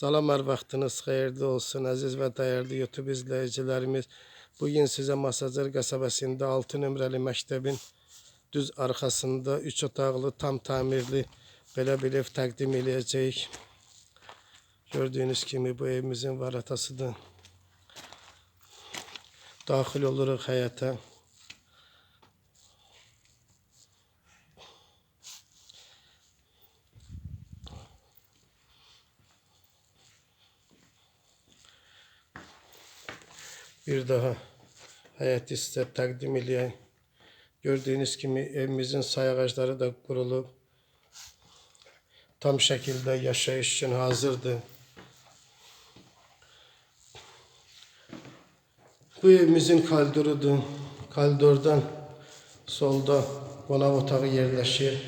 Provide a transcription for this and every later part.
Salam hər vaxtınız xeyirli olsun əziz və dəyərli YouTube izləyicilərimiz. Bugün sizə Masazır qəsəbəsində 6 nömrəli məktəbin düz arxasında 3 otaqlı tam tamirli belə bir ev təqdim eləyəcəyik. Gördüyünüz kimi bu evimizin varatasıdır. Daxil oluruq həyətə. Bir daha həyəti sizə təqdim eləyək. Gördüyünüz kimi evimizin say ağacları da qurulub. Tam şəkildə yaşayış üçün hazırdır. Bu evimizin koridorudur. Koridordan solda qonaq otağı yerləşir.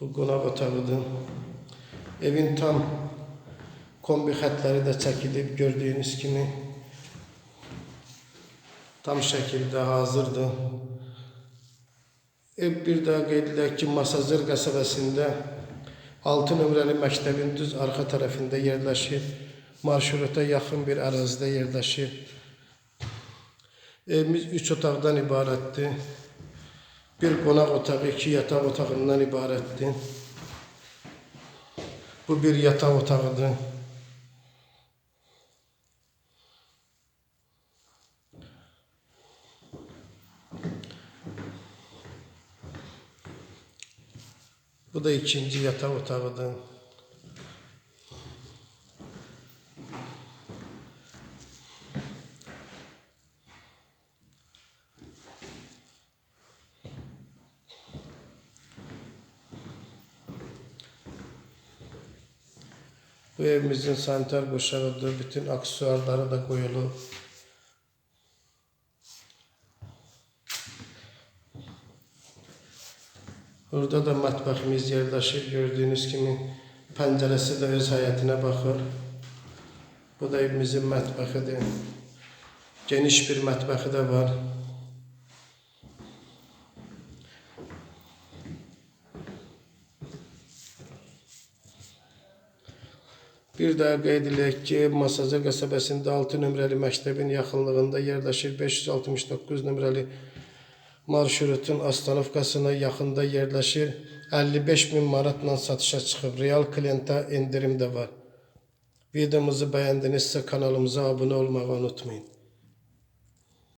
Bu qonaq otağıdır. Evin tam kombi xətləri də çəkilib gördüyünüz kimi tam şəkildə hazırdır. Ev bir daha qeyd edək ki, Masazır qəsəbəsində 6 nömrəli məktəbin düz arxa tərəfində yerləşir. Marşruta yaxın bir ərazidə yerləşir. Evimiz 3 otaqdan ibarətdir. Bir qonaq otağı, iki yataq otağından ibarətdir. Bu bir yataq otağıdır. Bu da ikinci yatak otağıdır. Bu evimizin saniter boşağıdır. Bütün aksesuarları da koyulu. Burada da mətbəximiz yerləşir. Gördüyünüz kimi pəncərəsi də öz həyətinə baxır. Bu da evimizin mətbəxidir. Geniş bir mətbəxi də var. Bir daha qeyd edək ki, Masazır qəsəbəsində 6 nömrəli məktəbin yaxınlığında yerləşir 569 nömrəli marşrutun astanovkasına yaxında yerləşir. 55 min manatla satışa çıxıb. Real klientə endirim də var. Videomuzu bəyəndinizsə kanalımıza abunə olmağı unutmayın.